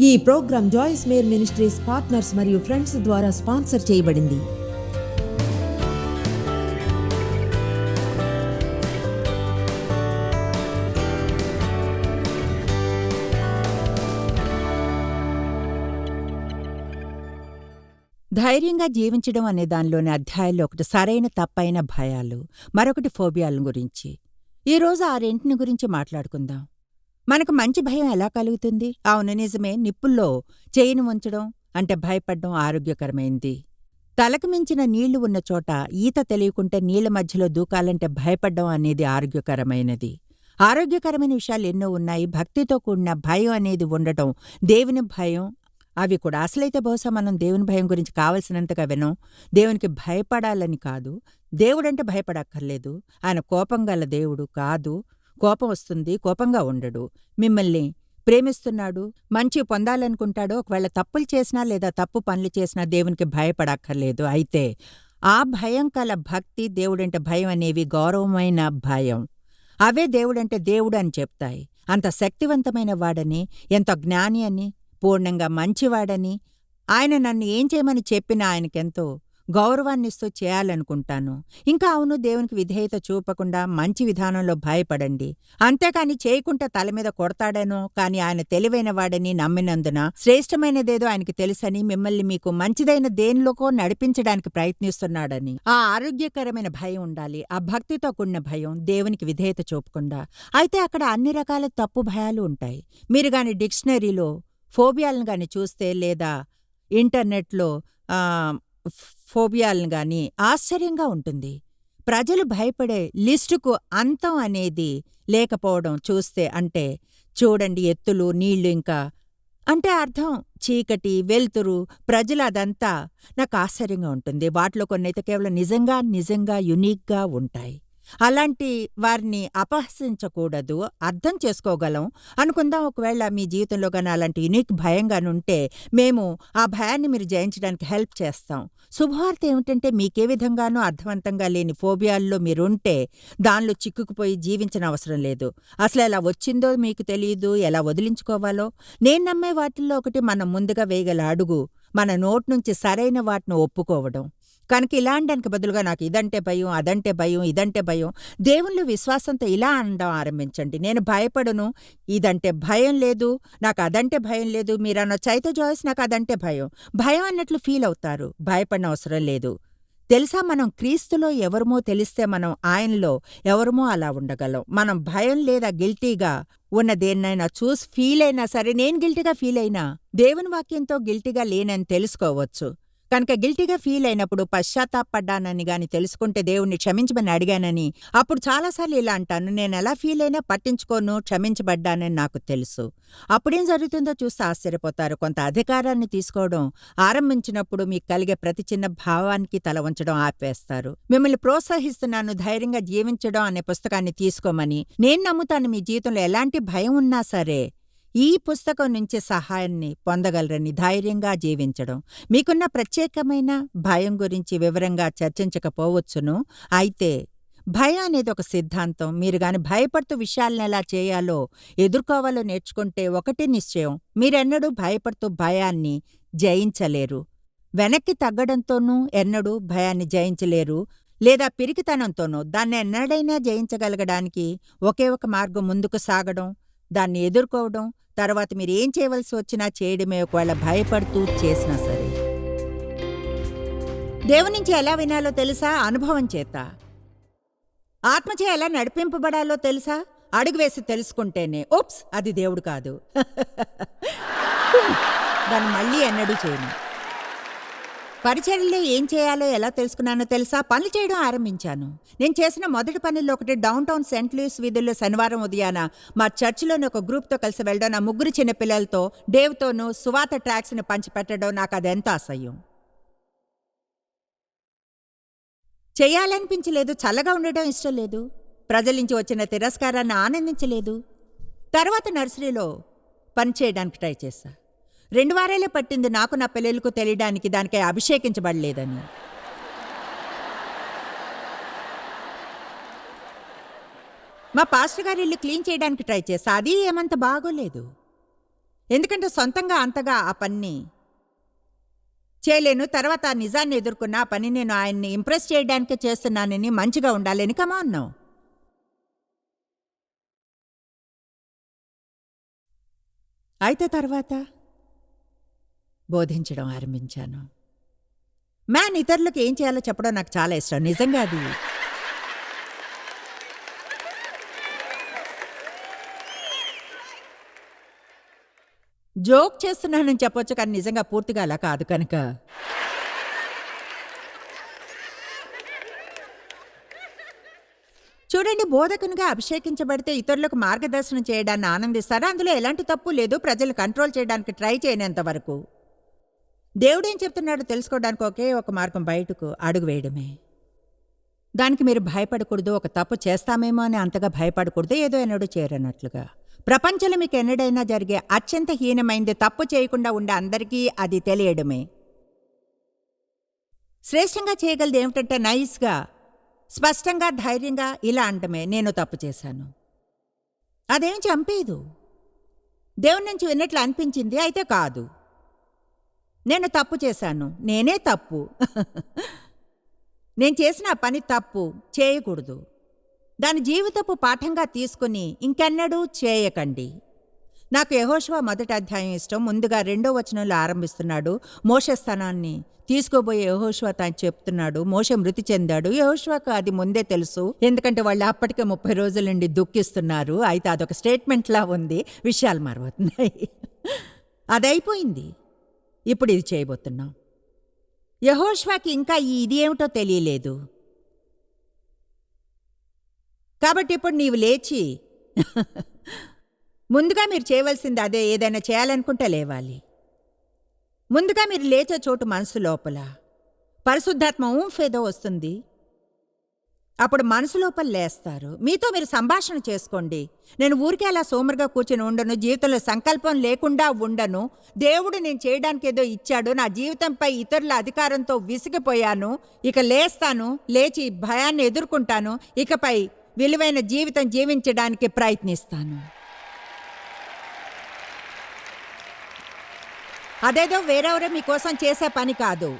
ఈ programme Joyce Meyer ministries partners మరియు friends ద్వారా స్పాన్సర్ చేయబడింది. ధైర్యంగా జీవించడం అనే దానిలోని అధ్యాయంలో ఒకటి సరైన తప్పైన భయాలు మరొకటి ఫోబియాల గురించి. ఈరోజు ఆ రెంటిని గురించి మాట్లాడుకుందాం. మనకు మంచి భయం ఎలా కలుగుతుంది? అవును నిజమే. నిప్పుల్లో చేయిని ఉంచడం అంటే భయపడ్డం ఆరోగ్యకరమైంది. తలకు మించిన నీళ్ళు ఉన్న చోట ఈత తెలియకుంటే నీళ్ళ మధ్యలో దూకాలంటే భయపడ్డం అనేది ఆరోగ్యకరమైనది. ఆరోగ్యకరమైన విషయాలు ఎన్నో ఉన్నాయి. భక్తితో కూడిన భయం అనేది ఉండటం దేవుని భయం. అవి కూడా అసలైతే బహుశా మనం దేవుని భయం గురించి కావలసినంతగా వినం. దేవునికి భయపడాలని కాదు. దేవుడంటే భయపడక్కర్లేదు. ఆయన కోపం గల దేవుడు కాదు. కోపం వస్తుంది కోపంగా ఉండడు. మిమ్మల్ని ప్రేమిస్తున్నాడు మంచి పొందాలనుకుంటాడో ఒకవేళ తప్పులు చేసినా లేదా తప్పు పనులు చేసినా దేవునికి భయపడక్కర్లేదు. అయితే ఆ భయం కల భక్తి దేవుడంటే భయం అనేవి గౌరవమైన భయం. అవే దేవుడంటే దేవుడు అని చెప్తాయి. అంత శక్తివంతమైన వాడని ఎంతో జ్ఞాని అని పూర్ణంగా మంచివాడని ఆయన నన్ను ఏం చేయమని చెప్పినా ఆయనకెంతో గౌరవాన్నిస్తూ చేయాలనుకుంటాను. ఇంకా అవును దేవునికి విధేయత చూపకుండా మంచి విధానంలో భయపడండి. అంతేకాని చేయకుంటే తల మీద కొడతాడనో కాని ఆయన తెలివైన వాడని నమ్మినందున శ్రేష్టమైనదేదో ఆయనకి తెలుసని మిమ్మల్ని మీకు మంచిదైన దేనిలోకో నడిపించడానికి ప్రయత్నిస్తున్నాడని. ఆ ఆరోగ్యకరమైన భయం ఉండాలి ఆ భక్తితో కూడిన భయం దేవునికి విధేయత చూపకుండా. అయితే అక్కడ అన్ని రకాల తప్పు భయాలు ఉంటాయి. మీరు గాని డిక్షనరీలో ఫోబియాలను గాని చూస్తే లేదా ఇంటర్నెట్లో ఆ, ఫోబియాలను గాని ఆశ్చర్యంగా ఉంటుంది. ప్రజలు భయపడే లిస్టుకు అంతం అనేది లేకపోవడం చూస్తే అంటే చూడండి ఎత్తులు నీళ్ళు ఇంకా. అంటే అర్థం? చీకటి వెలుతురు ప్రజలు అదంతా. నాకు ఆశ్చర్యంగా ఉంటుంది. వాటిలో కొన్నైతే కేవలం నిజంగా నిజంగా యునీక్గా ఉంటాయి. అలాంటి వారిని అపహసించకూడదు అర్థం చేసుకోగలం. అనుకుందాం ఒకవేళ మీ జీవితంలో కానీ అలాంటి యునిక్ భయంగానుంటే మేము ఆ భయాన్ని మీరు జయించడానికి హెల్ప్ చేస్తాం. శుభవార్త ఏమిటంటే మీకే విధంగానూ అర్థవంతంగా లేని ఫోబియాల్లో మీరుంటే దానిలో చిక్కుకుపోయి జీవించిన అవసరం లేదు. అసలు ఎలా వచ్చిందో మీకు తెలియదు ఎలా వదిలించుకోవాలో? నేను నమ్మే వాటిల్లో ఒకటి మనం ముందుగా వేయగల అడుగు మన నోటి నుంచి సరైన వాటిని ఒప్పుకోవడం. కనుక ఇలాండానికి బదులుగా నాకు ఇదంటే భయం అదంటే భయం ఇదంటే భయం. దేవుళ్ళు విశ్వాసంతో ఇలా అనడం ఆరంభించండి. నేను భయపడను ఇదంటే భయం లేదు నాకు అదంటే భయం లేదు మీరన్న చైత జాయిస్ నాకు అదంటే భయం. భయం అన్నట్లు ఫీల్ అవుతారు భయపడిన అవసరం లేదు. తెలుసా మనం క్రీస్తులో ఎవరమో తెలిస్తే మనం ఆయనలో ఎవరమో అలా ఉండగలం. మనం భయం లేదా గిల్టీగా ఉన్న దేన్నైనా చూసి ఫీల్ అయినా సరే నేను గిల్టీగా ఫీల్ అయినా దేవుని వాక్యంతో గిల్టీగా లేనని తెలుసుకోవచ్చు. కనుక గిల్టీగా ఫీల్ అయినప్పుడు పశ్చాత్తాపడ్డానని గాని తెలుసుకుంటే దేవుణ్ణి క్షమించమని అడిగానని అప్పుడు చాలాసార్లు ఇలా అంటాను నేను ఎలా ఫీల్ అయినా పట్టించుకోను క్షమించబడ్డానని నాకు తెలుసు. అప్పుడేం జరుగుతుందో చూస్తే ఆశ్చర్యపోతారు. కొంత అధికారాన్ని తీసుకోవడం ఆరంభించినప్పుడు మీకు కలిగే ప్రతి చిన్న భావానికి తల ఉంచడం ఆపేస్తారు. మిమ్మల్ని ప్రోత్సహిస్తున్నాను ధైర్యంగా జీవించడం అనే పుస్తకాన్ని తీసుకోమని. నేను నమ్ముతాను మీ జీవితంలో ఎలాంటి భయం ఉన్నా సరే ఈ పుస్తకం నుంచి సహాయాన్ని పొందగలరని ధైర్యంగా జీవించడం. మీకున్న ప్రత్యేకమైన భయం గురించి వివరంగా చర్చించకపోవచ్చును. అయితే భయం అనేది ఒక సిద్ధాంతం. మీరు గాని భయపడుతూ విషయాలను ఎలా చేయాలో ఎదుర్కోవాలో నేర్చుకుంటే ఒకటి నిశ్చయం. మీరెన్నడూ భయపడుతూ భయాన్ని జయించలేరు. వెనక్కి తగ్గడంతోనూ ఎన్నడూ భయాన్ని జయించలేరు. లేదా పిరికితనంతోనూ దాన్ని ఎన్నడైనా జయించగలగడానికి ఒకే ఒక మార్గం ముందుకు సాగడం. దాన్ని ఎదుర్కోవడం తర్వాత మీరు ఏం చేయవలసి వచ్చినా చేయడమే ఒకవేళ భయపడుతూ చేసినా సరే. దేవుని నుంచి ఎలా వినాలో తెలుసా? అనుభవం చేత. ఆత్మచే ఎలా నడిపింపబడాలో తెలుసా? అడుగు వేసి తెలుసుకుంటేనే. ఓప్స్ అది దేవుడు కాదు. దాన్ని మళ్ళీ ఎన్నడూ చేయను. పరిచర్యలో ఏం చేయాలో ఎలా తెలుసుకున్నానో తెలుసా? పనులు చేయడం ఆరంభించాను. నేను చేసిన మొదటి పనుల్లో ఒకటి డౌన్ టౌన్ సెంట్ లూయిస్ వీధుల్లో శనివారం ఉదయాన మా చర్చిలోని ఒక గ్రూప్తో కలిసి వెళ్ళడం నా ముగ్గురు చిన్న పిల్లలతో డేవ్తోనూ సువాత ట్రాక్స్ని పంచిపెట్టడం నాకు అదెంత అసహ్యం. చేయాలనిపించలేదు చల్లగా ఉండడం ఇష్టం లేదు. ప్రజల నుంచి వచ్చిన తిరస్కారాన్ని ఆనందించలేదు. తర్వాత నర్సరీలో పనిచేయడానికి ట్రై చేశాను రెండు వారాలే పట్టింది నాకు నా పిల్లలకు తెలియడానికి దానికై అభిషేకించబడలేదని. మా పాస్టర్ గారి ఇల్లు క్లీన్ చేయడానికి ట్రై చేస్తా అది ఏమంత బాగోలేదు. ఎందుకంటే సొంతంగా అంతగా ఆ పని చేయలేను తర్వాత ఆ నిజాన్ని ఎదుర్కొన్న ఆ పని నేను ఆయన్ని ఇంప్రెస్ చేయడానికే చేస్తున్నానని మంచిగా ఉండాలని కమా అన్నావు అయితే తర్వాత? బోధించడం ఆరంభించాను. మ్యాన్ ఇతరులకు ఏం చేయాలో చెప్పడం నాకు చాలా ఇష్టం. నిజంగా అది జోక్ చేస్తున్నానని చెప్పొచ్చు కానీ నిజంగా పూర్తిగా అలా కాదు కనుక. చూడండి బోధకునిగా అభిషేకించబడితే ఇతరులకు మార్గదర్శనం చేయడాన్ని ఆనందిస్తారా? అందులో ఎలాంటి తప్పు లేదు. ప్రజలు కంట్రోల్ చేయడానికి ట్రై చేయనంత వరకు. దేవుడు ఏం చెప్తున్నాడో తెలుసుకోవడానికి ఒకే ఒక మార్గం బయటకు అడుగు వేయడమే. దానికి మీరు భయపడకూడదు ఒక తప్పు చేస్తామేమో అని అంతగా భయపడకూడదు ఏదో ఎన్నడూ చేరనట్లుగా ప్రపంచంలో మీకు ఎన్నడైనా జరిగే అత్యంత హీనమైంది తప్పు చేయకుండా ఉండే అందరికీ అది తెలియడమే. శ్రేష్టంగా చేయగలది ఏమిటంటే నైస్గా స్పష్టంగా ధైర్యంగా ఇలా అంటమే నేను తప్పు చేశాను. అదేం చంపేదు. దేవుని నుంచి విన్నట్లు అనిపించింది అయితే కాదు. నేను తప్పు చేశాను. నేనే తప్పు. నేను చేసిన పని తప్పు. చేయకూడదు. దాని జీవితపు పాఠంగా తీసుకుని ఇంకెన్నడూ చేయకండి. నాకు యహోష్వా మొదటి అధ్యాయం ఇష్టం. ముందుగా రెండో వచనంలో ఆరంభిస్తున్నాడు. మోష స్థానాన్ని తీసుకోబోయే యహోష్వా తాను చెప్తున్నాడు. మోష మృతి చెందాడు. యహోష్వాకు అది ముందే తెలుసు. ఎందుకంటే వాళ్ళు అప్పటికే ముప్పై రోజుల నుండి దుఃఖిస్తున్నారు. అయితే అదొక స్టేట్మెంట్లా ఉంది. విషయాలు మారబోతున్నాయి అది అయిపోయింది ఇప్పుడు ఇది చేయబోతున్నాం. యహోష్వాకి ఇంకా ఈ ఇది ఏమిటో తెలియలేదు. కాబట్టి ఇప్పుడు నీవు లేచి ముందుగా మీరు చేయవలసింది అదే ఏదైనా చేయాలనుకుంటే లేవాలి. ముందుగా మీరు లేచే చోటు మనసు లోపల. పరిశుద్ధాత్మ ఊంఫేదో వస్తుంది. అప్పుడు మనసు లోపల లేస్తారు. మీతో మీరు సంభాషణ చేసుకోండి. నేను ఊరికే అలా సోమరుగా కూర్చుని ఉండను. జీవితంలో సంకల్పం లేకుండా ఉండను. దేవుడు నేను చేయడానికి ఏదో ఇచ్చాడు. నా జీవితంపై ఇతరుల అధికారంతో విసిగిపోయాను. ఇక లేస్తాను. లేచి భయాన్ని ఎదుర్కొంటాను. ఇకపై విలువైన జీవితం జీవించడానికి ప్రయత్నిస్తాను. అదేదో వేరెవరో మీకోసం చేసే పని కాదు.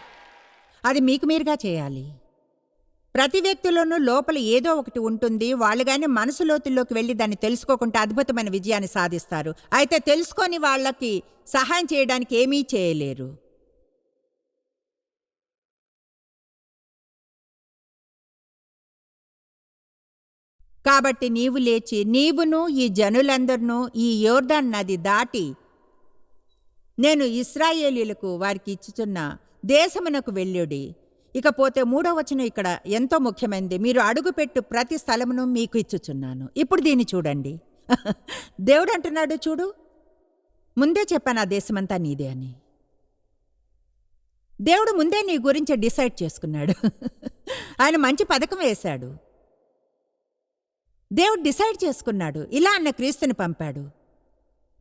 అది మీకు మీరుగా చేయాలి. ప్రతి వ్యక్తిలోనూ లోపల ఏదో ఒకటి ఉంటుంది. వాళ్ళు కానీ మనసు లోతుల్లోకి వెళ్ళి దాన్ని తెలుసుకోకుండా అద్భుతమైన విజయాన్ని సాధిస్తారు. అయితే తెలుసుకొని వాళ్ళకి సహాయం చేయడానికి ఏమీ చేయలేరు. కాబట్టి నీవు లేచి నీవును ఈ జనులందరినూ ఈ యోర్దాన్ నది దాటి నేను ఇస్రాయేలీలకు వారికి ఇచ్చుచున్న దేశమునకు వెళ్ళుడి. ఇకపోతే మూడో వచనం ఇక్కడ ఎంతో ముఖ్యమైనది. మీరు అడుగుపెట్టు ప్రతి స్థలమును మీకు ఇచ్చుచున్నాను. ఇప్పుడు దీన్ని చూడండి. దేవుడు అంటున్నాడు చూడు. ముందే చెప్పాను ఆ దేశమంతా నీదే అని. దేవుడు ముందే నీ గురించి డిసైడ్ చేసుకున్నాడు. ఆయన మంచి పథకం వేశాడు. దేవుడు డిసైడ్ చేసుకున్నాడు. ఇలా అన్న క్రీస్తుని పంపాడు.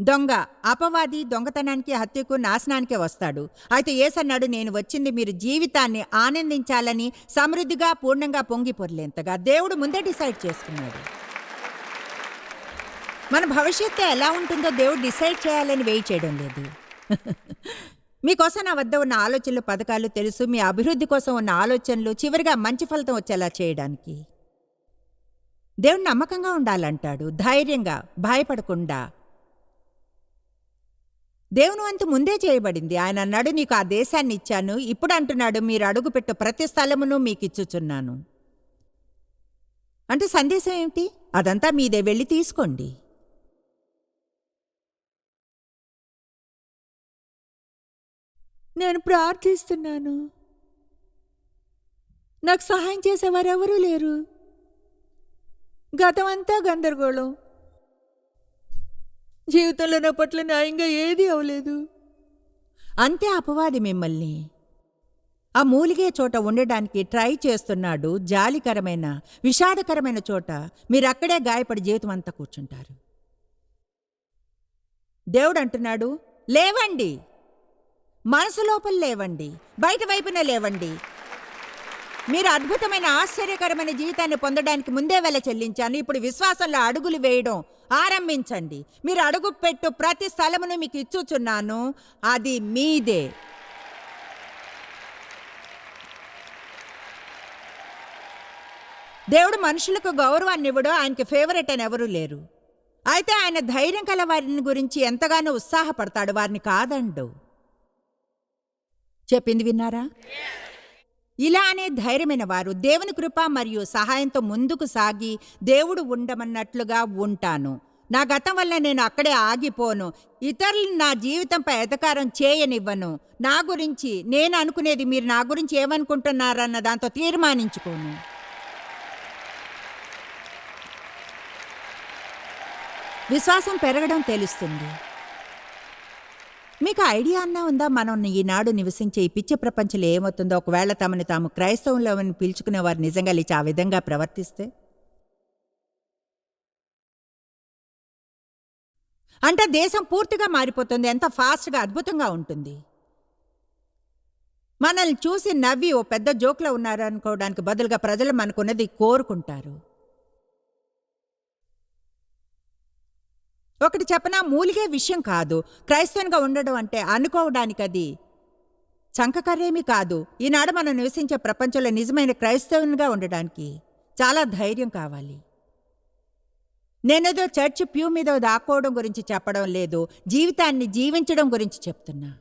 దొంగ అపవాది దొంగతనానికి హత్యకు నాశనానికే వస్తాడు. అయితే ఏసన్నాడు నేను వచ్చింది మీరు జీవితాన్ని ఆనందించాలని సమృద్ధిగా పూర్ణంగా పొంగి పొరలేంతగా. దేవుడు ముందే డిసైడ్ చేసుకున్నాడు. మన భవిష్యత్తు ఎలా ఉంటుందో దేవుడు డిసైడ్ చేయాలని వెయిట్ చేయడం లేదు. మీకోసం నా వద్ద ఉన్న ఆలోచనలు పథకాలు తెలుసు. మీ అభివృద్ధి కోసం ఉన్న ఆలోచనలు చివరిగా మంచి ఫలితం వచ్చేలా చేయడానికి. దేవుడు నమ్మకంగా ఉండాలంటాడు. ధైర్యంగా భయపడకుండా దేవుని వంతు ముందే చేయబడింది. ఆయన అన్నాడు నీకు ఆ దేశాన్ని ఇచ్చాను. ఇప్పుడు అంటున్నాడు మీరు అడుగుపెట్టు ప్రతి స్థలమును మీకు ఇచ్చుచున్నాను. అంటే సందేశం ఏమిటి? అదంతా మీదే వెళ్ళి తీసుకోండి. నేను ప్రార్థిస్తున్నాను. నాకు సహాయం చేసేవారెవరూ లేరు. గతమంతా గందరగోళం. జీవితంలో నా పట్ల న్యాయంగా ఏదీ అవలేదు అంతే అపవాది మిమ్మల్ని. ఆ మూలిగే చోట ఉండడానికి ట్రై చేస్తున్నాడు జాలికరమైన విషాదకరమైన చోట మీరు అక్కడే గాయపడి జీవితం అంతా కూర్చుంటారు. దేవుడు అంటున్నాడు లేవండి. మనసు లోపల లేవండి. బయట వైపున లేవండి. మీరు అద్భుతమైన ఆశ్చర్యకరమైన జీవితాన్ని పొందడానికి ముందే వెల చెల్లించాను. ఇప్పుడు విశ్వాసంలో అడుగులు వేయడం ఆరంభించండి. మీరు అడుగు పెట్టు ప్రతి స్థలమును మీకు ఇచ్చుచున్నాను. అది మీదే. దేవుడు మనుషులకు గౌరవాన్ని ఇవ్వడు ఆయనకి ఫేవరెట్ అని ఎవరూ లేరు. అయితే ఆయన ధైర్యం కల వారిని గురించి ఎంతగానో ఉత్సాహపడతాడు వారిని కాదండు. చెప్పింది విన్నారా? ఇలా అనే ధైర్యమైన వారు దేవుని కృప మరియు సహాయంతో ముందుకు సాగి దేవుడు ఉండమన్నట్లుగా ఉంటాను. నా గతం వల్ల నేను అక్కడే ఆగిపోను. ఇతరులు నా జీవితంపై ఎతకారం చేయనివ్వను. నా గురించి నేను అనుకునేది మీరు నా గురించి ఏమనుకుంటున్నారన్న దాంతో తీర్మానించుకోను. విశ్వాసం పెరగడం తెలుస్తుంది. మీకు ఐడియా అన్నా ఉందా? మనం ఈనాడు నివసించే ఈ పిచ్చి ప్రపంచంలో ఏమవుతుందో? ఒకవేళ తమని తాము క్రైస్తవంలో పిలుచుకునే వారు నిజంగా లేచి ఆ విధంగా ప్రవర్తిస్తే? అంటే దేశం పూర్తిగా మారిపోతుంది. ఎంత ఫాస్ట్గా అద్భుతంగా ఉంటుంది. మనల్ని చూసి నవ్వి ఓ పెద్ద జోక్లో ఉన్నారనుకోవడానికి బదులుగా ప్రజలు మనకున్నది కోరుకుంటారు. ఒకటి చెప్పనా మూలిగే విషయం కాదు. క్రైస్తవునిగా ఉండడం అంటే అనుకోవడానికి అది. చంకకర్రేమీ కాదు. ఈనాడు మనం నివసించే ప్రపంచంలో నిజమైన క్రైస్తవునిగా ఉండడానికి చాలా ధైర్యం కావాలి. నేనేదో చర్చ్ ప్యూ మీద దాక్కోవడం గురించి చెప్పడం లేదు. జీవితాన్ని జీవించడం గురించి చెప్తున్నా.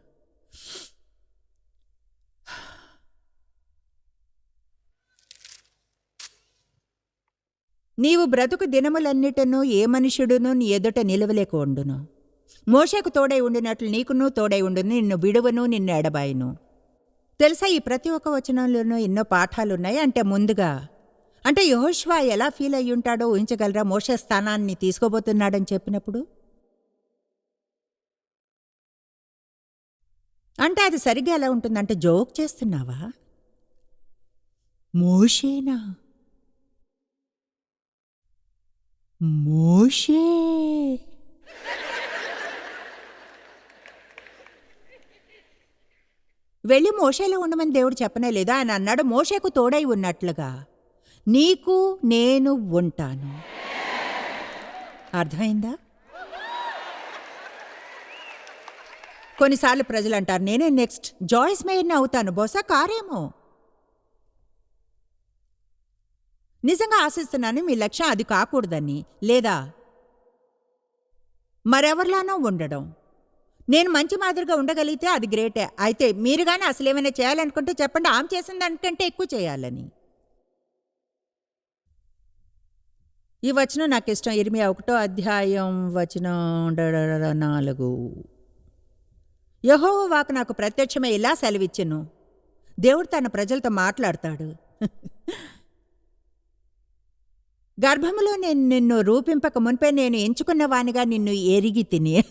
నీవు బ్రతుకు దినములన్నిటను ఏ మనుషుడునూ నీ ఎదుట నిలవలేక ఉండును మోషకు తోడై ఉండినట్లు నీకును తోడై ఉండును నిన్ను విడువను నిన్ను ఎడబాయును. తెలుసా ఈ ప్రతి ఒక్క వచనంలోనూ ఎన్నో పాఠాలున్నాయి. అంటే ముందుగా అంటే యహోష్వా ఎలా ఫీల్ అయ్యి ఉంటాడో ఊహించగలరా? మోష స్థానాన్ని తీసుకోబోతున్నాడని చెప్పినప్పుడు? అంటే అది సరిగ్గా ఎలా ఉంటుందంటే జోక్ చేస్తున్నావా? మోషేనా? మోషే. వెళ్ళి మోషేలో ఉండమని దేవుడు చెప్పనే లేదు. ఆయన అన్నాడు మోషేకు తోడై ఉన్నట్లుగా నీకు నేను ఉంటాను. అర్థమైందా? కొన్నిసార్లు ప్రజలు అంటారు నేనే నెక్స్ట్ జాయిస్ మేయర్ని అవుతాను. బహుశా కారేమో. నిజంగా ఆశిస్తున్నాను మీ లక్ష్యం అది కాకూడదని లేదా? మరెవరిలానో ఉండడం. నేను మంచి మాదిరిగా ఉండగలిగితే అది గ్రేటే. అయితే మీరు కానీ అసలు ఏమైనా చేయాలనుకుంటే చెప్పండి. ఆమె చేసిన దానికంటే ఎక్కువ చేయాలని. ఈ వచనం నాకు ఇష్టం. ఇరిమియా ఒకటో అధ్యాయం వచనం నాలుగు. యహోవ వాకు నాకు ప్రత్యక్షమే ఇలా సెలవిచ్చెను. దేవుడు తన ప్రజలతో మాట్లాడతాడు. గర్భములో నేను నిన్ను రూపింపక మునిపే నేను ఎంచుకున్న వానిగా నిన్ను ఎరిగి తిని.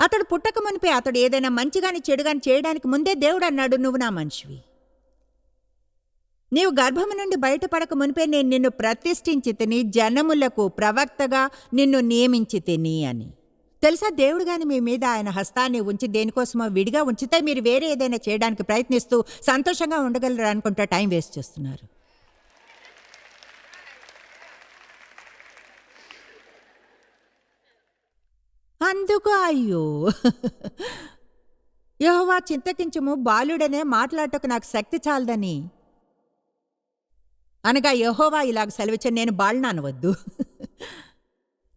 అతడు పుట్టక మునిపే అతడు ఏదైనా మంచిగాని చెడుగాని చేయడానికి ముందే దేవుడు అన్నాడు నువ్వు నా మనిషివి. నీవు గర్భము నుండి బయటపడక మునిపే నేను నిన్ను ప్రతిష్ఠించి తిని జనములకు ప్రవక్తగా నిన్ను నియమించి తిని అని. తెలుసా? దేవుడు గాని మీ మీద ఆయన హస్తాన్ని ఉంచి దేనికోసమో విడిగా ఉంచితే మీరు వేరే ఏదైనా చేయడానికి ప్రయత్నిస్తూ సంతోషంగా ఉండగలరు అనుకుంటా టైం వేస్ట్ చేస్తున్నారు. అందుకు అయ్యో. యహోవా చింతకించము బాలుడనే మాట్లాడటకు నాకు శక్తి చాలదని. అనగా యహోవా ఇలాగ సెలవిచ్చని నేను బాళ్ళనవద్దు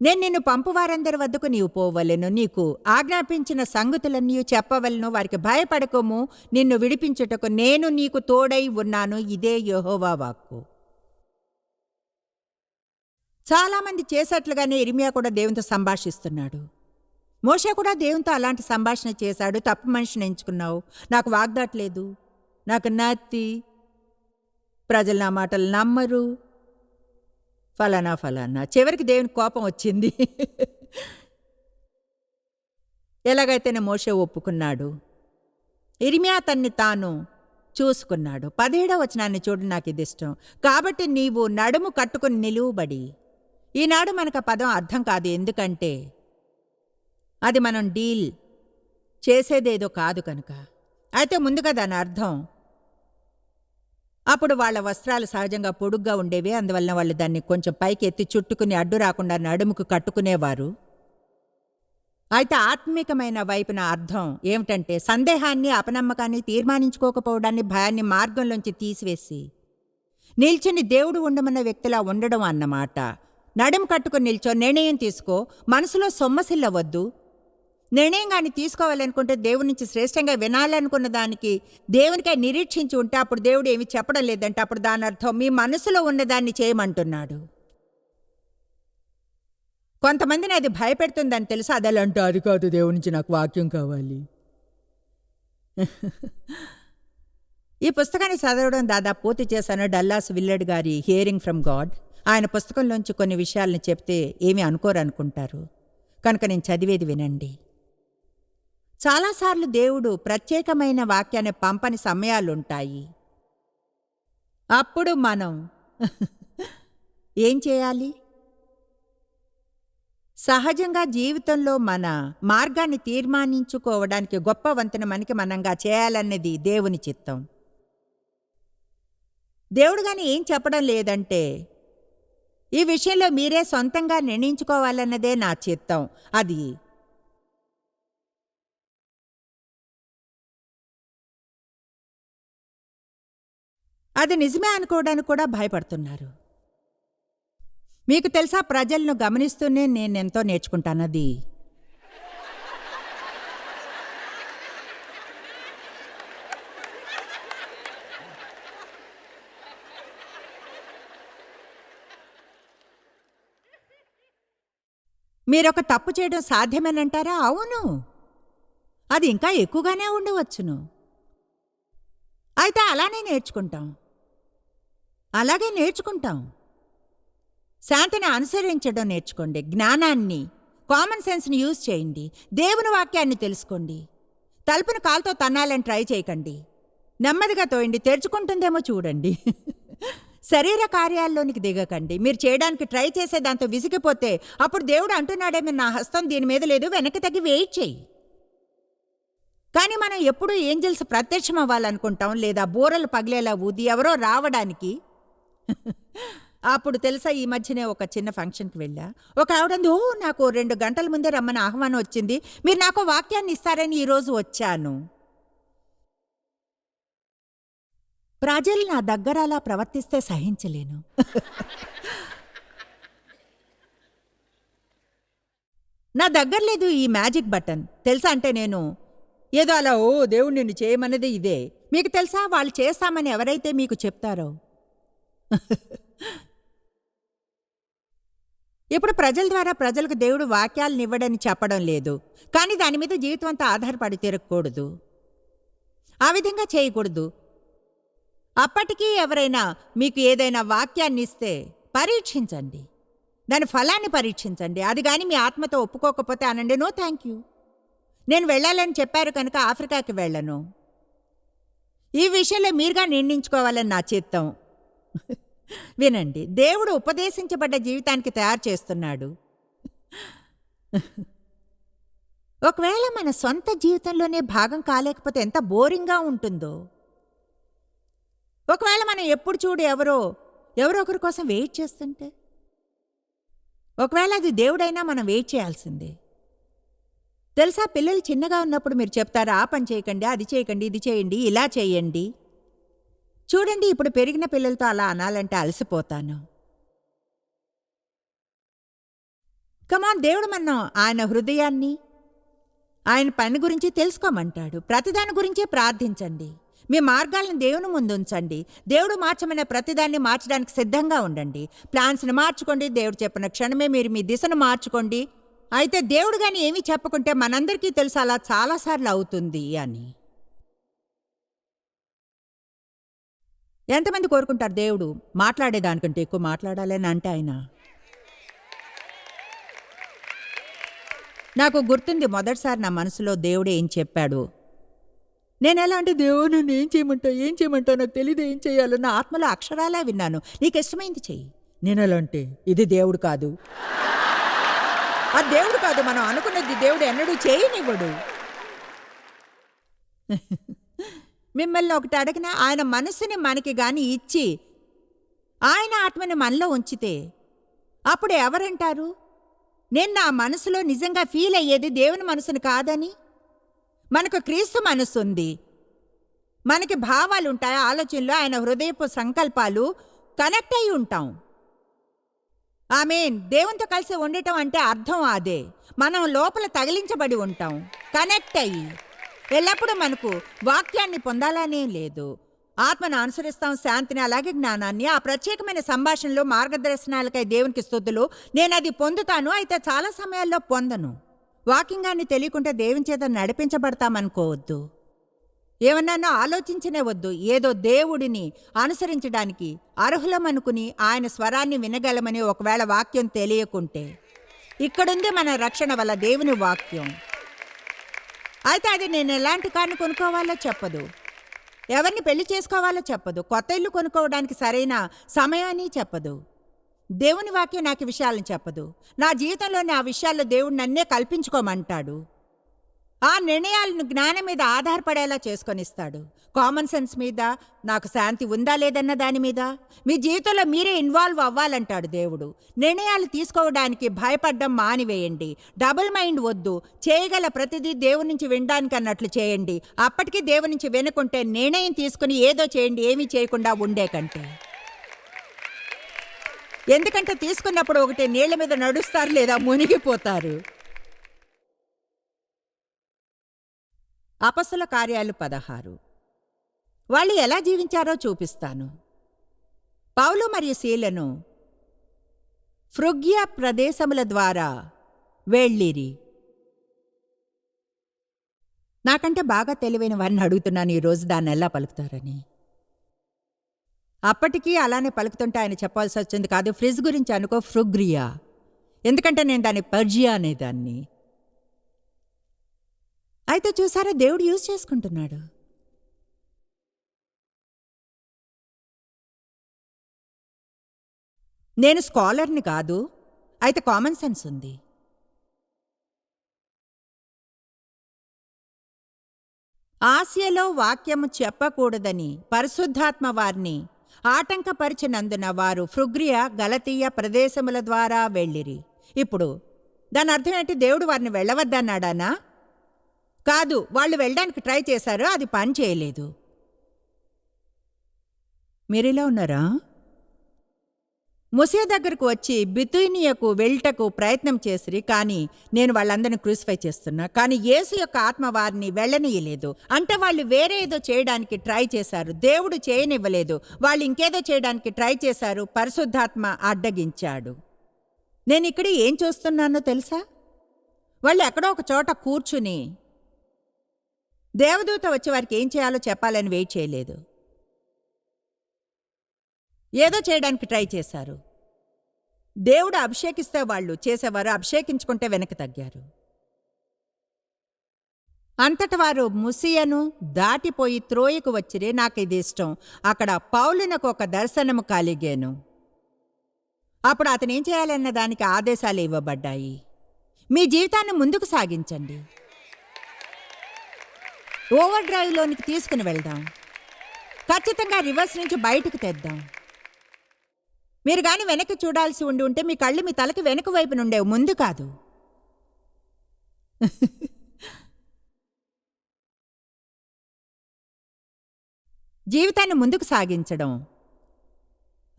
నేను నిన్ను పంపువారందరి వద్దకు నీవు పోవలెను నీకు ఆజ్ఞాపించిన సంగతులన్నీ చెప్పవలను వారికి భయపడకము నిన్ను విడిపించుటకు నేను నీకు తోడై ఉన్నాను ఇదే యహోవా వాక్కు. చాలామంది చేసేట్లుగానే ఇరిమియా కూడా దేవునితో సంభాషిస్తున్నాడు. మోషే కూడా దేవునితో అలాంటి సంభాషణ చేశాడు. తప్పు మనిషిని ఎంచుకున్నావు. నాకు వాగ్దాట్లేదు నాకు నత్తి. ప్రజలు నా మాటలు నమ్మరు. ఫలానా ఫలానా. చివరికి దేవుని కోపం వచ్చింది. ఎలాగైతేనే మోషే ఒప్పుకున్నాడు. ఇరిమియా తన్ని తాను చూసుకున్నాడు. పదిహేడవ వచనాన్ని చూడు నాకు ఇది ఇష్టం. కాబట్టి నీవు నడుము కట్టుకుని నిలువుబడి. ఈనాడు మనకు ఆ పదం అర్థం కాదు. ఎందుకంటే అది మనం డీల్ చేసేదేదో కాదు కనుక. అయితే ముందుగా దాని అర్థం. అప్పుడు వాళ్ళ వస్త్రాలు సహజంగా పొడుగ్గా ఉండేవి అందువలన వాళ్ళు దాన్ని కొంచెం పైకి ఎత్తి చుట్టుకుని అడ్డు రాకుండా నడుముకు కట్టుకునేవారు. అయితే ఆత్మికమైన వైపున అర్థం ఏమిటంటే సందేహాన్ని అపనమ్మకాన్ని తీర్మానించుకోకపోవడాన్ని భయాన్ని మార్గంలోంచి తీసివేసి నిల్చుని దేవుడు ఉండమన్న వ్యక్తిలా ఉండడం అన్నమాట. నడుము కట్టుకుని నిల్చో నిర్ణయం తీసుకో. మనసులో సొమ్మసిల్లవద్దు. నిర్ణయం కానీ తీసుకోవాలనుకుంటే దేవుడి నుంచి శ్రేష్టంగా వినాలనుకున్న దానికి దేవునికై నిరీక్షించి ఉంటే అప్పుడు దేవుడు ఏమి చెప్పడం లేదంటే అప్పుడు దాని అర్థం మీ మనసులో ఉన్నదాన్ని చేయమంటున్నాడు. కొంతమందిని అది భయపెడుతుందని తెలుసు అది అలా అది కాదు దేవుడి నుంచి నాకు వాక్యం కావాలి. ఈ పుస్తకాన్ని చదవడం దాదాపు పూర్తి చేశాను. డల్లాస్ విల్లెడ్ గారి హియరింగ్ ఫ్రమ్ గాడ్. ఆయన పుస్తకంలోంచి కొన్ని విషయాలను చెప్తే ఏమి అనుకోరనుకుంటారు. కనుక నేను చదివేది వినండి. చాలాసార్లు దేవుడు ప్రత్యేకమైన వాక్యాన్ని పంపని సమయాలుంటాయి. అప్పుడు మనం ఏం చేయాలి? సహజంగా జీవితంలో మన మార్గాన్ని తీర్మానించుకోవడానికి గొప్ప వంతెన మనకి మనంగా చేయాలన్నది దేవుని చిత్తం. దేవుడుగాని ఏం చెప్పడం లేదంటే ఈ విషయంలో మీరే సొంతంగా నిర్ణయించుకోవాలన్నదే నా చిత్తం. అది అది నిజమే అనుకోవడానికి కూడా భయపడుతున్నారు. మీకు తెలుసా ప్రజలను గమనిస్తూనే నేను ఎంతో నేర్చుకుంటానది మీరొక తప్పు చేయడం సాధ్యమేనంటారా? అవును. అది ఇంకా ఎక్కువగానే ఉండవచ్చును. అయితే అలానే నేర్చుకుంటాం. అలాగే నేర్చుకుంటాం. శాంతిని అనుసరించడం నేర్చుకోండి. జ్ఞానాన్ని కామన్ సెన్స్ని యూజ్ చేయండి. దేవుని వాక్యాన్ని తెలుసుకోండి. తలుపును కాలుతో తన్నాలని ట్రై చేయకండి. నెమ్మదిగా తోయండి. తెరుచుకుంటుందేమో చూడండి. శరీర కార్యాల్లోనికి దిగకండి. మీరు చేయడానికి ట్రై చేసే దాంతో విసిగిపోతే అప్పుడు దేవుడు అంటున్నాడేమో నా హస్తం దీని మీద లేదు వెనక్కి తగ్గి వెయిట్ చేయి. కానీ మనం ఎప్పుడూ ఏంజల్స్ ప్రత్యక్షం అవ్వాలనుకుంటాం లేదా బూరలు పగిలేలా ఊది ఎవరో రావడానికి అప్పుడు తెలుసా ఈ మధ్యనే ఒక చిన్న ఫంక్షన్కి వెళ్ళా. ఒక ఆవిడంది ఓ నాకు రెండు గంటల ముందే రమ్మని ఆహ్వానం వచ్చింది. మీరు నాకు వాక్యాన్ని ఇస్తారని ఈరోజు వచ్చాను. ప్రజలు నా దగ్గర అలా ప్రవర్తిస్తే సహించలేను. నా దగ్గర లేదు ఈ మ్యాజిక్ బటన్. తెలుసా అంటే నేను ఏదో అలా ఓ దేవుడు నిన్ను చేయమన్నది ఇదే. మీకు తెలుసా వాళ్ళు చేస్తామని ఎవరైతే మీకు చెప్తారో? ఇప్పుడు ప్రజల ద్వారా ప్రజలకు దేవుడు వాక్యాలను ఇవ్వడని చెప్పడం లేదు. కానీ దాని మీద జీవితం అంతా ఆధారపడి తిరగకూడదు. ఆ విధంగా చేయకూడదు. అప్పటికీ ఎవరైనా మీకు ఏదైనా వాక్యాన్ని ఇస్తే పరీక్షించండి. దాని ఫలాన్ని పరీక్షించండి. అది కానీ మీ ఆత్మతో ఒప్పుకోకపోతే అనండి నో థ్యాంక్ యూ. నేను వెళ్ళాలని చెప్పారు కనుక ఆఫ్రికాకి వెళ్ళను. ఈ విషయంలో మీరుగా నిర్ణయించుకోవాలని నా చిత్తం. వినండి. దేవుడు ఉపదేశించబడ్డ జీవితానికి తయారు చేస్తున్నాడు. ఒకవేళ మన సొంత జీవితంలోనే భాగం కాలేకపోతే ఎంత బోరింగ్గా ఉంటుందో. ఒకవేళ మనం ఎప్పుడు చూడు ఎవరో ఎవరో ఒకరి కోసం వెయిట్ చేస్తుంటే. ఒకవేళ అది దేవుడైనా మనం వెయిట్ చేయాల్సిందే. తెలుసా? పిల్లలు చిన్నగా ఉన్నప్పుడు మీరు చెప్తారు ఆ పని చేయకండి అది చేయకండి ఇది చేయండి ఇలా చేయండి. చూడండి ఇప్పుడు పెరిగిన పిల్లలతో అలా అనాలంటే అలసిపోతాను. కమాన్ దేవుడు మనం ఆయన హృదయాన్ని ఆయన పని గురించి తెలుసుకోమంటాడు. ప్రతిదాని గురించే ప్రార్థించండి. మీ మార్గాలను దేవుని ముందు ఉంచండి. దేవుడు మార్చమైన ప్రతిదాన్ని మార్చడానికి సిద్ధంగా ఉండండి. ప్లాన్స్ని మార్చుకోండి. దేవుడు చెప్పిన క్షణమే మీరు మీ దిశను మార్చుకోండి. అయితే దేవుడు కానీ ఏమీ చెప్పకుంటే మనందరికీ తెలుసు అలా చాలాసార్లు అవుతుంది అని. ఎంతమంది కోరుకుంటారు దేవుడు? మాట్లాడేదానికంటే ఎక్కువ మాట్లాడాలని అంటే ఆయన. నాకు గుర్తుంది మొదటిసారి నా మనసులో దేవుడు ఏం చెప్పాడు? నేను ఎలా అంటే దేవుడు? నన్ను ఏం చేయమంటావు ఏం చేయమంటావు నాకు తెలియదు ఏం చేయాలో నా ఆత్మలో అక్షరాలే విన్నాను. నీకు ఇష్టమైంది చెయ్యి. నేను ఎలా అంటే ఇది దేవుడు కాదు. ఆ దేవుడు కాదు మనం అనుకున్నది దేవుడు ఎన్నడూ చేయనివ్వడు. మిమ్మల్ని ఒకటి అడిగిన ఆయన మనసుని మనకి గాని ఇచ్చి ఆయన ఆత్మని మనలో ఉంచితే అప్పుడు ఎవరంటారు? నేను నా మనసులో నిజంగా ఫీల్ అయ్యేది దేవుని మనసును కాదని? మనకు క్రీస్తు మనసు ఉంది. మనకి భావాలు ఉంటాయి ఆలోచనలు ఆయన హృదయపు సంకల్పాలు కనెక్ట్ అయి ఉంటాం. ఆమెన్ దేవునితో కలిసి ఉండటం అంటే అర్థం అదే. మనం లోపల తగిలించబడి ఉంటాం. కనెక్ట్ అయ్యి. ఎల్లప్పుడూ మనకు వాక్యాన్ని పొందాలనే లేదు. ఆత్మను అనుసరిస్తాం శాంతిని అలాగే జ్ఞానాన్ని. ఆ ప్రత్యేకమైన సంభాషణలో మార్గదర్శనాలకై దేవునికి స్థుతులు. నేను అది పొందుతాను అయితే చాలా సమయాల్లో పొందను. వాకింగాన్ని తెలియకుండా దేవుని చేత నడిపించబడతామనుకోవద్దు. ఏమన్నానో ఆలోచించనే వద్దు. ఏదో దేవుడిని అనుసరించడానికి అర్హులమనుకుని ఆయన స్వరాన్ని వినగలమని ఒకవేళ వాక్యం తెలియకుంటే. ఇక్కడుంది మన రక్షణ వల్ల దేవుని వాక్యం. అయితే అది నేను ఎలాంటి కారుని కొనుక్కోవాలో చెప్పదు. ఎవరిని పెళ్ళి చేసుకోవాలో చెప్పదు. కొత్త ఇల్లు కొనుక్కోవడానికి సరైన సమయాన్ని చెప్పదు. దేవుని వాక్యం నాకు విషయాలను చెప్పదు. నా జీవితంలోని ఆ విషయాల్లో దేవుడు నన్నే కల్పించుకోమంటాడు. ఆ నిర్ణయాలను జ్ఞానం మీద ఆధారపడేలా చేసుకొనిస్తాడు. కామన్ సెన్స్ మీద నాకు శాంతి ఉందా లేదన్న దాని మీద? మీ జీవితంలో మీరే ఇన్వాల్వ్ అవ్వాలంటాడు దేవుడు. నిర్ణయాలు తీసుకోవడానికి భయపడ్డం మానివేయండి. డబుల్ మైండ్ వద్దు. చేయగల ప్రతిదీ దేవుని నుంచి వినడానికి అన్నట్లు చేయండి. అప్పటికి దేవుని నుంచి వినకుంటే నిర్ణయం తీసుకుని ఏదో చేయండి ఏమీ చేయకుండా ఉండే కంటే. ఎందుకంటే తీసుకున్నప్పుడు ఒకటి నీళ్ళ మీద నడుస్తారు లేదా మునిగిపోతారు. అపసుల కార్యాలు పదహారు. వాళ్ళు ఎలా జీవించారో చూపిస్తాను. పౌలు మరియు శీలను ఫ్రుగ్య ప్రదేశముల ద్వారా వెళ్ళిరి. నాకంటే బాగా తెలివైన వారిని అడుగుతున్నాను ఈరోజు దాన్ని ఎలా పలుకుతారని. అప్పటికీ అలానే పలుకుతుంటే ఆయన చెప్పాల్సి వచ్చింది కాదు ఫ్రిజ్ గురించి అనుకో ఫ్రుగ్రియా ఎందుకంటే నేను దాన్ని పర్జియా అనేదాన్ని అయితే చూసారా దేవుడు యూజ్ చేసుకుంటున్నాడు. నేను స్కాలర్ని కాదు అయితే కామన్ సెన్స్ ఉంది. ఆసియలో వాక్యము చెప్పకూడదని పరిశుద్ధాత్మ వారిని ఆటంకపరిచినందున వారు ఫృగ్రియ గలతీయ ప్రదేశముల ద్వారా వెళ్ళిరి. ఇప్పుడు దాని అర్థం ఏంటి? దేవుడు వారిని వెళ్ళవద్దన్నాడానా? కాదు వాళ్ళు వెళ్ళడానికి ట్రై చేశారు అది పని చేయలేదు. మీరిలా ఉన్నారా? ముసియ దగ్గరకు వచ్చి బితునియకు వెళ్ళటకు ప్రయత్నం చేసిరి కానీ నేను వాళ్ళందరిని క్రూసిఫై చేస్తున్నా. కానీ యేసు యొక్క ఆత్మ వారిని వెళ్ళనీయలేదు. అంటే వాళ్ళు వేరే ఏదో చేయడానికి ట్రై చేశారు. దేవుడు చేయనివ్వలేదు. వాళ్ళు ఇంకేదో చేయడానికి ట్రై చేశారు. పరిశుద్ధాత్మ అడ్డగించాడు. నేను ఇక్కడ ఏం చూస్తున్నానో తెలుసా? వాళ్ళు ఎక్కడో ఒక చోట కూర్చుని దేవదూత వచ్చి వారికి ఏం చేయాలో చెప్పాలని వెయిట్ చేయలేదు. ఏదో చేయడానికి ట్రై చేశారు. దేవుడు అభిషేకిస్తే వాళ్ళు చేసేవారు అభిషేకించుకుంటే వెనక్కి తగ్గారు. అంతట వారు ముసియను దాటిపోయి త్రోయకు వచ్చిరే నాకు ఇది ఇష్టం. అక్కడ పౌలునకు ఒక దర్శనము కలిగాను. అప్పుడు అతను ఏం చేయాలన్న దానికి ఆదేశాలు ఇవ్వబడ్డాయి. మీ జీవితాన్ని ముందుకు సాగించండి. ఓవర్ డ్రైవ్లోనికి తీసుకుని వెళ్దాం. ఖచ్చితంగా రివర్స్ నుంచి బయటకు తెద్దాం. మీరు గాని వెనక్కి చూడాల్సి ఉండి ఉంటే మీ కళ్ళు మీ తలకి వెనక వైపు నుండేవి ముందు కాదు. జీవితాన్ని ముందుకు సాగించడం.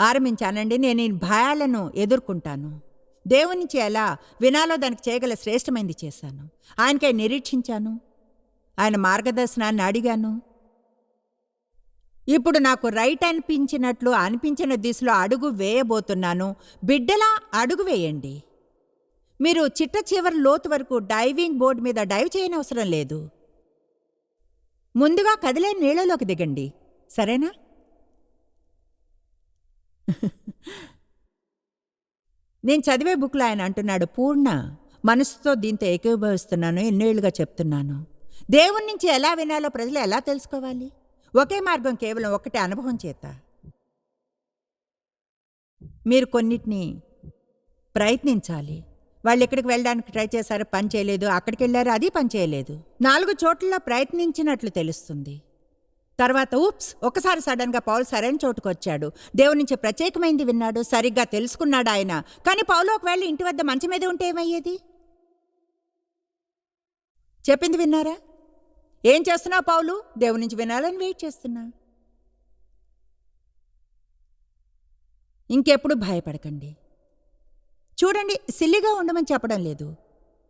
ఆరంభించానండి. నేను ఈ భయాలను ఎదుర్కొంటాను. దేవుని నుంచి ఎలా వినాలో దానికి చేయగల శ్రేష్టమైంది చేశాను. ఆయనకై నిరీక్షించాను. ఆయన మార్గదర్శనాన్ని అడిగాను. ఇప్పుడు నాకు రైట్ అనిపించినట్లు అనిపించిన దిశలో అడుగు వేయబోతున్నాను. బిడ్డలా అడుగు వేయండి. మీరు చిట్ట చివరి లోతు వరకు డైవింగ్ బోర్డు మీద డైవ్ చేయనవసరం లేదు. ముందుగా కదిలే నీళ్ళలోకి దిగండి. సరేనా? నేను చదివే బుక్లో ఆయన అంటున్నాడు పూర్ణ మనసుతో దీంతో ఏకీభవిస్తున్నాను ఎన్నేళ్ళుగా చెప్తున్నాను. దేవుడి నుంచి ఎలా వినాలో ప్రజలు ఎలా తెలుసుకోవాలి? ఒకే మార్గం కేవలం ఒకటే అనుభవం చేత. మీరు కొన్నిటిని ప్రయత్నించాలి. వాళ్ళు ఎక్కడికి వెళ్ళడానికి ట్రై చేశారు పని చేయలేదు అక్కడికి వెళ్ళారు అది పని చేయలేదు. నాలుగు చోట్ల ప్రయత్నించినట్లు తెలుస్తుంది. తర్వాత ఊప్స్ ఒకసారి సడన్గా పౌల్ పౌలు సరైన చోటుకు వచ్చాడు. దేవుడి నుంచి ప్రత్యేకమైంది విన్నాడు సరిగ్గా తెలుసుకున్నాడు ఆయన. కానీ పౌలు ఒకవేళ ఇంటి వద్ద మంచం మీద ఉంటే ఏమయ్యేది? చెప్పింది విన్నారా? ఏం చేస్తున్నావు పావులు? దేవుడి నుంచి వినాలని వెయిట్ చేస్తున్నా. ఇంకెప్పుడు భయపడకండి. చూడండి సిల్లిగా ఉండమని చెప్పడం లేదు.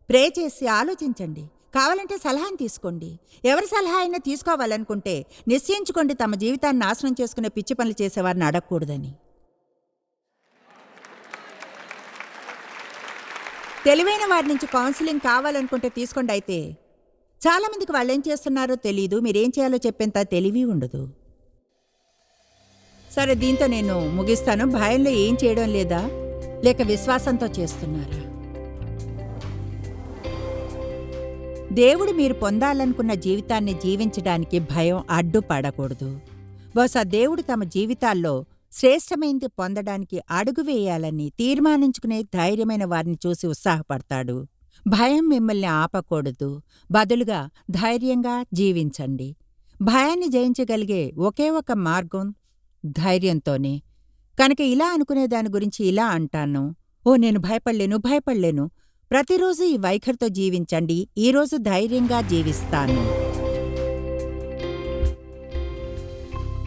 ప్రే చేసి ఆలోచించండి. కావాలంటే సలహాని తీసుకోండి. ఎవరి సలహా అయినా తీసుకోవాలనుకుంటే నిశ్చయించుకోండి తమ జీవితాన్ని నాశనం చేసుకునే పిచ్చి పనులు చేసేవారిని అడగకూడదని. తెలివైన వారి నుంచి కౌన్సిలింగ్ కావాలనుకుంటే తీసుకోండి అయితే చాలామందికి వాళ్ళు ఏం చేస్తున్నారో తెలియదు మీరేం చేయాలో చెప్పేంత తెలివి ఉండదు. సరే దీంతో నేను ముగిస్తాను. భయంలో ఏం చేయడం లేదా? లేక విశ్వాసంతో చేస్తున్నారా? దేవుడు మీరు పొందాలనుకున్న జీవితాన్ని జీవించడానికి భయం అడ్డుపడకూడదు. బహుశా దేవుడు తమ జీవితాల్లో శ్రేష్టమైనది పొందడానికి అడుగు వేయాలని తీర్మానించుకునే ధైర్యమైన వారిని చూసి ఉత్సాహపడతాడు. భయం మిమ్మల్ని ఆపకూడదు. బదులుగా ధైర్యంగా జీవించండి. భయాన్ని జయించగలిగే ఒకే ఒక మార్గం ధైర్యంతోనే. కనుక ఇలా అనుకునే దాని గురించి ఇలా అంటాను. ఓ నేను భయపడలేను భయపడలేను. ప్రతిరోజు ఈ వైఖరితో జీవించండి. ఈరోజు ధైర్యంగా జీవిస్తాను.